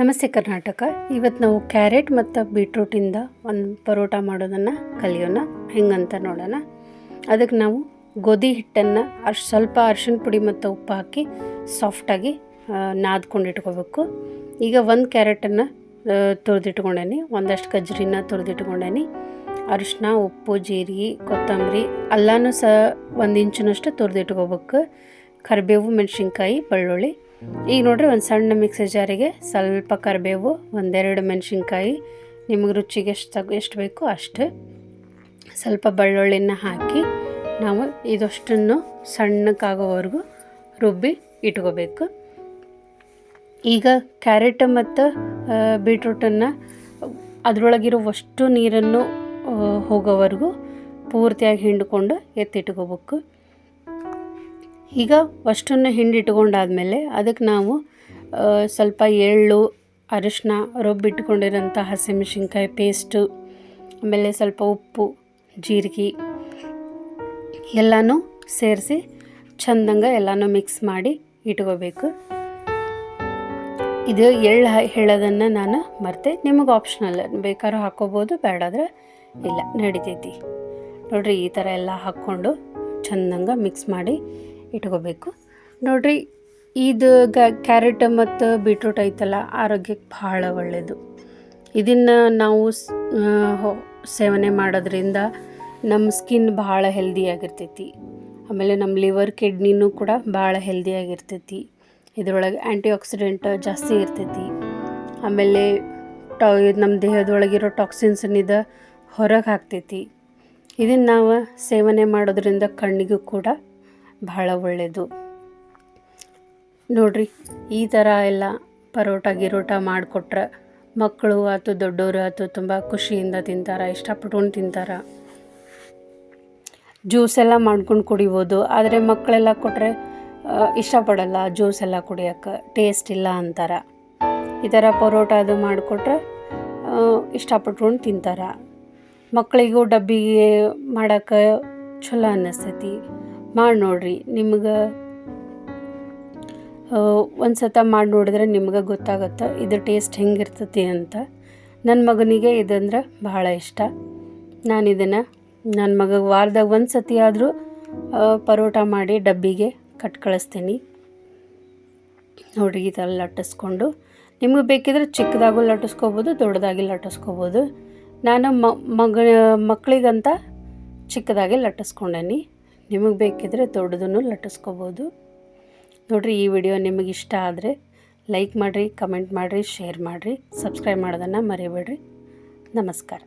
ನಮಸ್ತೆ ಕರ್ನಾಟಕ. ಇವತ್ತು ನಾವು ಕ್ಯಾರೆಟ್ ಮತ್ತು ಬೀಟ್ರೂಟಿಂದ ಒಂದು ಪರೋಟ ಮಾಡೋದನ್ನು ಕಲಿಯೋಣ. ಹೆಂಗಂತ ನೋಡೋಣ. ಅದಕ್ಕೆ ನಾವು ಗೋಧಿ ಹಿಟ್ಟನ್ನು ಅರ್ಶ್ ಸ್ವಲ್ಪ ಅರ್ಶಿನ ಪುಡಿ ಮತ್ತು ಉಪ್ಪು ಹಾಕಿ ಸಾಫ್ಟಾಗಿ ನಾದ್ಕೊಂಡು ಇಟ್ಕೋಬೇಕು. ಈಗ ಒಂದು ಕ್ಯಾರೆಟನ್ನು ತುರಿದಿಟ್ಕೊಂಡೇನಿ. ಒಂದಷ್ಟು ಗಜ್ರಿನ ತುರಿದಿಟ್ಕೊಂಡೇನಿ. ಅರಿಶಿನ ಉಪ್ಪು, ಜೀರಿಗೆ, ಕೊತ್ತಂಬರಿ ಎಲ್ಲನೂ ಸಹ ಒಂದು ಇಂಚಿನಷ್ಟು ತುರಿದಿಟ್ಕೋಬೇಕು. ಕರಿಬೇವು, ಮೆಣಸಿನ್ಕಾಯಿ, ಬೆಳ್ಳುಳ್ಳಿ. ಈಗ ನೋಡ್ರಿ ಒಂದು ಸಣ್ಣ ಮಿಕ್ಸರ್ ಜಾರಿಗೆ ಸ್ವಲ್ಪ ಕರಿಬೇವು, ಒಂದೆರಡು ಮೆಣಸಿನ್ಕಾಯಿ, ನಿಮಗೆ ರುಚಿಗೆ ಎಷ್ಟು ತಗೋ, ಎಷ್ಟು ಬೇಕೋ ಅಷ್ಟು. ಸ್ವಲ್ಪ ಬೆಳ್ಳುಳ್ಳಿನ ಹಾಕಿ ನಾವು ಇದಷ್ಟನ್ನು ಸಣ್ಣಕ್ಕಾಗೋವರೆಗೂ ರುಬ್ಬಿ ಇಟ್ಕೋಬೇಕು. ಈಗ ಕ್ಯಾರೆಟ್ ಮತ್ತು ಬೀಟ್ರೂಟನ್ನು ಅದರೊಳಗಿರೋ ಅಷ್ಟು ನೀರನ್ನು ಹೋಗೋವರೆಗೂ ಪೂರ್ತಿಯಾಗಿ ಹಿಂಡ್ಕೊಂಡು ಎತ್ತಿಟ್ಕೋಬೇಕು. ಈಗ ಅಷ್ಟನ್ನು ಹಿಂಡಿಟ್ಕೊಂಡಾದ್ಮೇಲೆ ಅದಕ್ಕೆ ನಾವು ಸ್ವಲ್ಪ ಎಳ್ಳು, ಅರಿಶಿನ ರುಬ್ಬಿಟ್ಕೊಂಡಿರೋಂಥ ಹಸಿಮೆಣ್ಸಿನ್ಕಾಯಿ ಪೇಸ್ಟು, ಆಮೇಲೆ ಸ್ವಲ್ಪ ಉಪ್ಪು, ಜೀರಿಗೆ ಎಲ್ಲನೂ ಸೇರಿಸಿ ಚಂದಂಗೆ ಎಲ್ಲನೂ ಮಿಕ್ಸ್ ಮಾಡಿ ಇಟ್ಕೋಬೇಕು. ಇದು ಎಳ್ಳು ಹೇಳೋದನ್ನು ನಾನು ಮರೆತೆ ನಿಮಗೆ ಆಪ್ಷನಲ್ ಬೇಕಾದ್ರೂ ಹಾಕೋಬೋದು ಬೇಡಾದ್ರೆ ಇಲ್ಲ, ನಡಿತೈತಿ. ನೋಡ್ರಿ ಈ ಥರ ಎಲ್ಲ ಹಾಕ್ಕೊಂಡು ಚಂದಂಗೆ ಮಿಕ್ಸ್ ಮಾಡಿ ಇಟ್ಕೋಬೇಕು. ನೋಡ್ರಿ, ಇದು ಗ, ಕ್ಯಾರೆಟ್ ಮತ್ತು ಬೀಟ್ರೂಟ್ ಐತಲ್ಲ, ಆರೋಗ್ಯಕ್ಕೆ ಭಾಳ ಒಳ್ಳೆಯದು ಇದನ್ನು ನಾವು ಸೇವನೆ ಮಾಡೋದ್ರಿಂದ ನಮ್ಮ ಸ್ಕಿನ್ ಭಾಳ ಹೆಲ್ದಿಯಾಗಿರ್ತೈತಿ ಆಮೇಲೆ ನಮ್ಮ ಲಿವರ್, ಕಿಡ್ನಿನೂ ಕೂಡ ಭಾಳ ಹೆಲ್ದಿಯಾಗಿರ್ತೈತಿ ಇದರೊಳಗೆ ಆ್ಯಂಟಿ ಆಕ್ಸಿಡೆಂಟ್ ಜಾಸ್ತಿ ಇರ್ತೈತಿ. ಆಮೇಲೆ ಟಾ ನಮ್ಮ ದೇಹದೊಳಗಿರೋ ಟಾಕ್ಸಿನ್ಸನ್ನಿದ ಹೊರಗೆ ಹಾಕ್ತೈತಿ. ಇದನ್ನು ನಾವು ಸೇವನೆ ಮಾಡೋದ್ರಿಂದ ಕಣ್ಣಿಗೂ ಕೂಡ ಬಹಳ ಒಳ್ಳೆಯದು ನೋಡ್ರಿ, ಈ ಥರ ಎಲ್ಲ ಪರೋಟ ಗಿರೋಟ ಮಾಡಿಕೊಟ್ರೆ ಮಕ್ಕಳು ಆಯ್ತು ದೊಡ್ಡವರು ಆಯ್ತು ತುಂಬ ಖುಷಿಯಿಂದ ತಿಂತಾರೆ, ಇಷ್ಟಪಟ್ಕೊಂಡು ತಿಂತಾರೆ. ಜ್ಯೂಸ್ ಎಲ್ಲ ಮಾಡ್ಕೊಂಡು ಕುಡಿಬೋದು, ಆದರೆ ಮಕ್ಕಳೆಲ್ಲ ಕೊಟ್ಟರೆ ಇಷ್ಟಪಡಲ್ಲ ಜ್ಯೂಸ್ ಎಲ್ಲ ಕುಡಿಯೋಕ್ಕೆ ಟೇಸ್ಟ್ ಇಲ್ಲ ಅಂತಾರೆ. ಈ ಥರ ಪರೋಟ ಅದು ಮಾಡಿಕೊಟ್ರೆ ಇಷ್ಟಪಟ್ಕೊಂಡು ತಿಂತಾರೆ. ಮಕ್ಕಳಿಗೂ ಡಬ್ಬಿಗೆ ಮಾಡೋಕ್ಕೆ ಚಲೋ ಅನ್ನಿಸ್ತೈತಿ ಮಾಡಿ ನೋಡ್ರಿ. ನಿಮ್ಗೆ ಒಂದು ಸತ ಮಾಡಿ ನೋಡಿದ್ರೆ ನಿಮ್ಗೆ ಗೊತ್ತಾಗುತ್ತೆ ಇದು ಟೇಸ್ಟ್ ಹೆಂಗಿರ್ತತಿ ಅಂತ. ನನ್ನ ಮಗನಿಗೆ ಇದಂದ್ರೆ ಬಹಳ ಇಷ್ಟ. ನಾನು ಇದನ್ನು ನನ್ನ ಮಗ ವಾರದಾಗ ಒಂದು ಸತಿ ಆದರೂ ಪರೋಟ ಮಾಡಿ ಡಬ್ಬಿಗೆ ಕಟ್ ಕಳಿಸ್ತೀನಿ. ನೋಡ್ರಿ ಈ ಲಟ್ಟಿಸ್ಕೊಂಡು, ನಿಮಗೆ ಬೇಕಿದ್ರೆ ಚಿಕ್ಕದಾಗೂ ಲಟ್ಟಿಸ್ಕೋಬೋದು, ದೊಡ್ಡದಾಗಿ ಲಟ್ಟಿಸ್ಕೋಬೋದು. ನಾನು ಮಗ ಮಕ್ಕಳಿಗಂತ ಚಿಕ್ಕದಾಗಿ ಲಟ್ಟಿಸ್ಕೊಂಡೇನಿ. ನಿಮಗೆ ಬೇಕಿದ್ರೆ ದೊಡ್ಡದನ್ನು ಲಟ್ಟಿಸ್ಕೋಬೋದು. ನೋಡಿರಿ, ಈ ವಿಡಿಯೋ ನಿಮಗೆ ಇಷ್ಟ ಆದರೆ ಲೈಕ್ ಮಾಡಿರಿ, ಕಮೆಂಟ್ ಮಾಡಿರಿ, ಶೇರ್ ಮಾಡಿರಿ, ಸಬ್ಸ್ಕ್ರೈಬ್ ಮಾಡೋದನ್ನು ಮರಿಬೇಡ್ರಿ. ನಮಸ್ಕಾರ.